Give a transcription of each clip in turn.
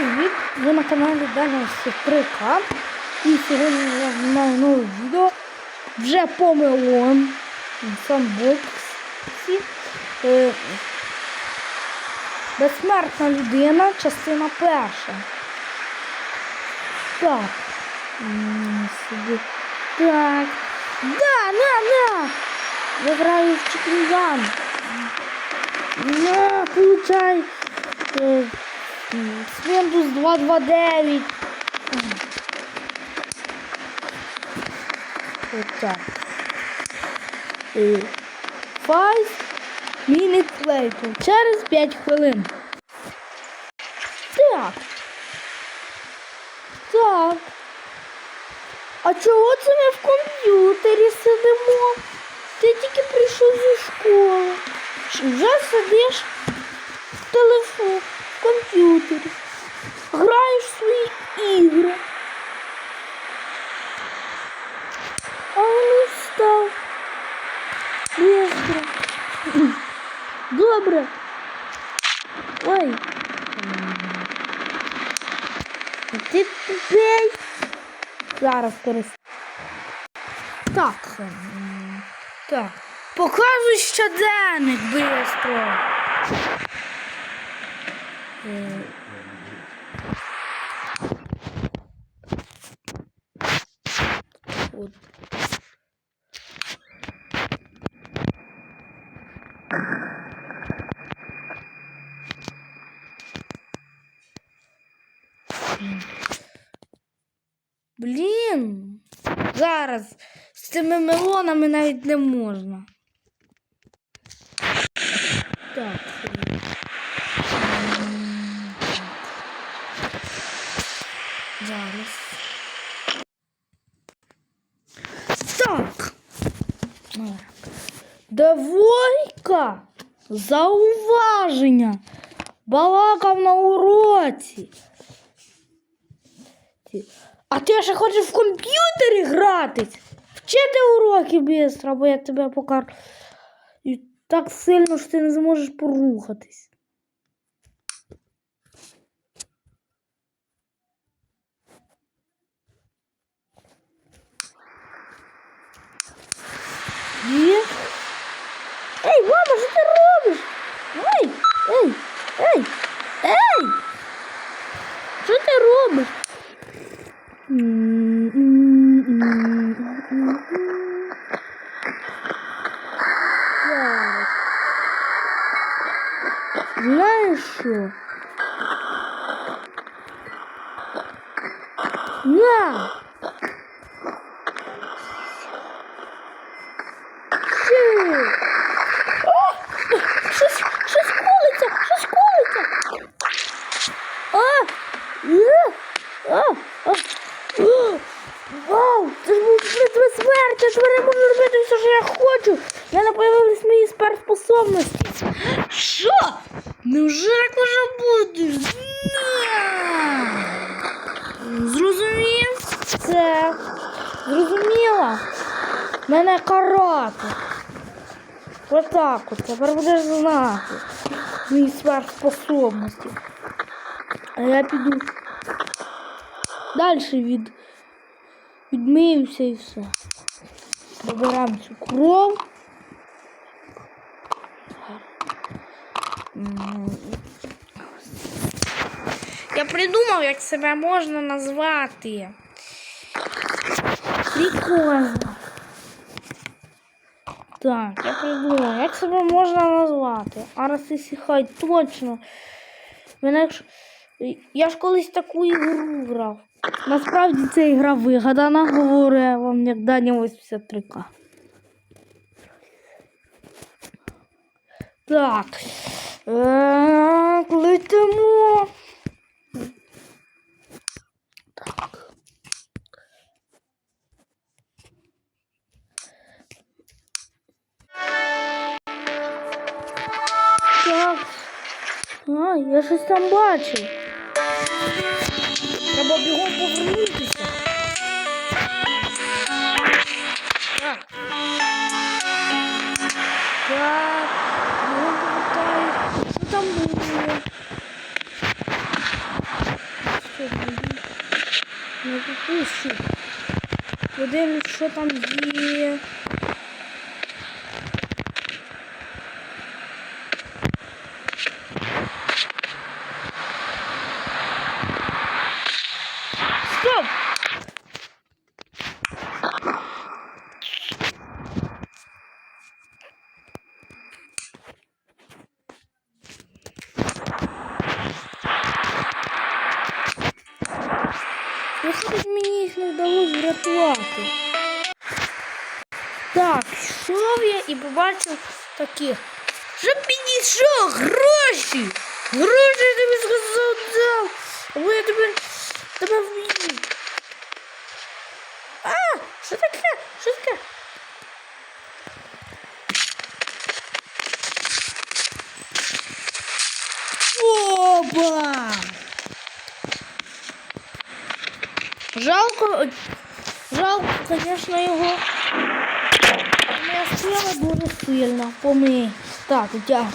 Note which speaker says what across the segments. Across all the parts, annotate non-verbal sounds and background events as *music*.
Speaker 1: привіт! Ви на каналі Даня 3К. І сьогодні я знімаю нове відео. Вже по мелон. Санбоксі. Е, Безсмертна людина, частина перша. Так. Так. Да, на, на! Я граю в Чикінган. На, получай. Windows 229. Отак. Е, Five minutes later. Через 5 хвилин. Так. Так. А чого це ми в комп'ютері сидимо? Ти тільки прийшов зі школи. Вже сидиш в телефон, в комп'ютері. Граєш в свої ігри. А ну встав. Быстро. Добре. Ой. Ти тупий. Зараз. Так. Так. Показуй щоденник быстро. Зараз з цими мелонами навіть не можна. Так. Зараз. Так. Девойка. Зауваження. Балакав на уроці. А ти ще хочеш в комп'ютері гратись? Вчити уроки швидко, бо я тебе покажу. І так сильно, що ти не зможеш порухатись. Ей, мама, що ти робиш? Ей, ей, ей, ей! Що ти робиш? Зараз. Знаєш що? На! Ще! О! Щось, щось колиться! Щось колиться! А! А! О! Вау! Це ж був битва смерті! Я тепер я можу робити що я хочу! В мене появились мої суперспособності! Що? Невже як може бути? На! Зрозумів? Це. Зрозуміла? Мене карати. Отак от. Тепер будеш знати. Мої сверхспособності. А я піду далі від відмиюся і все. Приберемо цю кров. Я придумав, як себе можна назвати. Прикольно. Так, я придумав, як себе можна назвати. А раз хай точно. Мене ж... Я ж колись таку ігру грав. Насправді ця ігра вигадана, говорю я вам, як Даня 83К. Так. Е, Летимо. А, я щось там бачив. Треба бігом повернутися. Так, Так, бігом повертаю. Що там було? Що Не попущу. Подивлюсь, що там є. Не вдалося врятувати. Так, йшов я і побачив таких. Щоб мені що, гроші? Гроші я тобі сказав дав. Або я тебе, тебе вб'ю. А, що таке? Що таке? Опа! Жалко, жалко, звісно, його. Сила дуже сильно. Помий. Так, я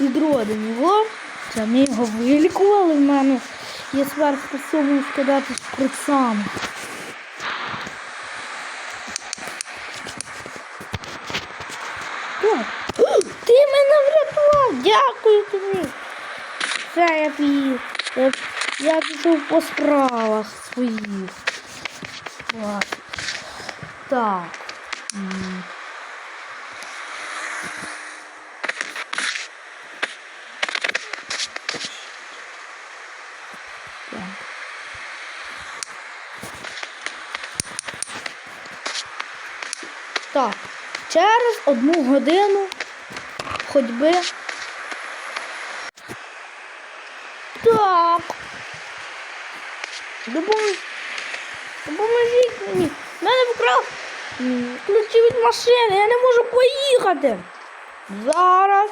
Speaker 1: відродив його. Це ми його вилікували. В мене є сверхспособність скидати шприцами. Так. *gasps* Ти мене врятував! Дякую тобі! Все, я пів. Я, я пішов по справах своїх. Ладно. Так. Так. Через одну годину ходьби. Так. Допоможіть мені. Мене вкрав ключі від машини. Я не можу поїхати. Зараз.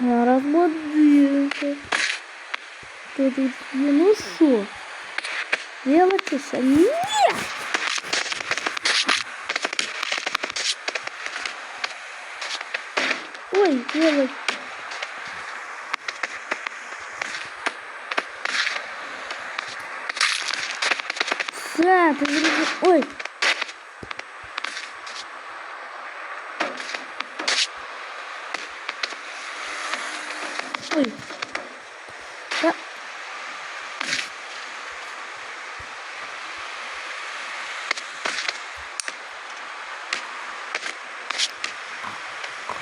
Speaker 1: Зараз подивимося. Тут є? Ну що? Вилетися? Ні! Ой, вилеть. Ти зробив. Ой. Ой. Та...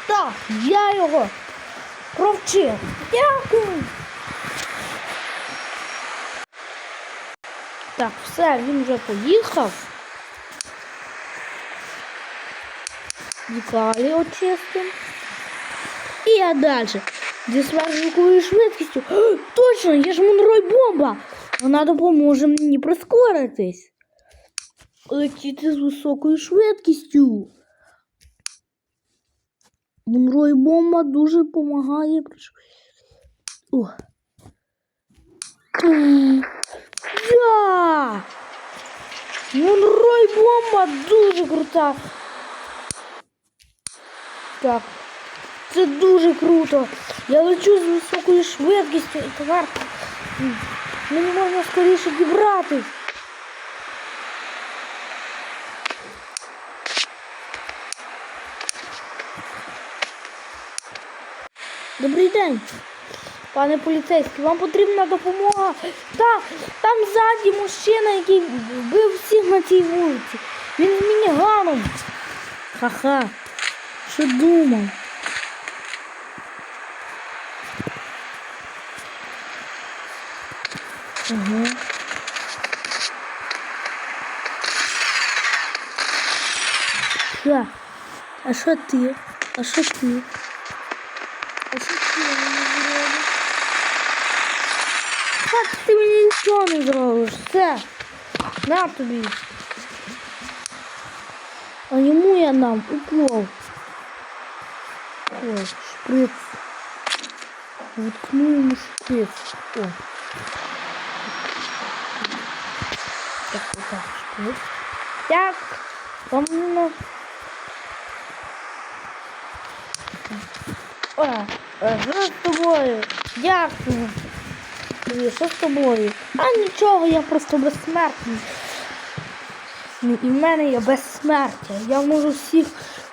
Speaker 1: Так, я його провчив. Дякую. Так, все, він вже поїхав. Віталі очистим. І я далі. Зі сверхзвуковою швидкістю. О, точно, є ж Монрой бомба. Вона допоможе мені прискоритись. Летіти з високою швидкістю. Монрой бомба дуже допомагає. О. М. Я! Монрой бомба дуже крута. Так. Це дуже круто. Я лечу з високою швидкістю і тепер мені можна скоріше дібратись. Добрий день, пане поліцейський. Вам потрібна допомога. Та, там ззаді мужчина, який вбив всіх на цій вулиці. Він з мініганом. Ха-ха. Що думав? Ага. Що? А що ти? А що ти? нічого не зробиш. Все. На тобі. А йому я нам укол. Ой, шприц. Воткну ему шприц. О. Так, вот так, шприц. Так, помню. О, а, що з тобою? Дякую. тобі, що з тобою? А нічого, я просто безсмертний. Ну, І в мене є безсмертя. Я можу всіх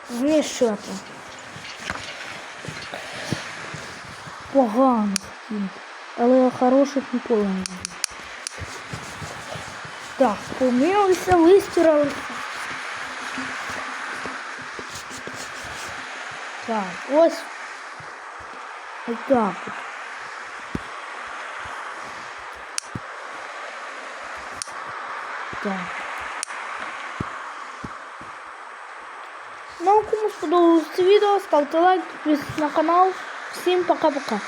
Speaker 1: знищувати. Погано. Але хороших ніколи не буде. Так, помилися, вистиралися. Так, ось. Отак от. Так. Ну, кому сподобалось це відео, ставте лайк, підписуйтесь на канал. Всім пока-пока.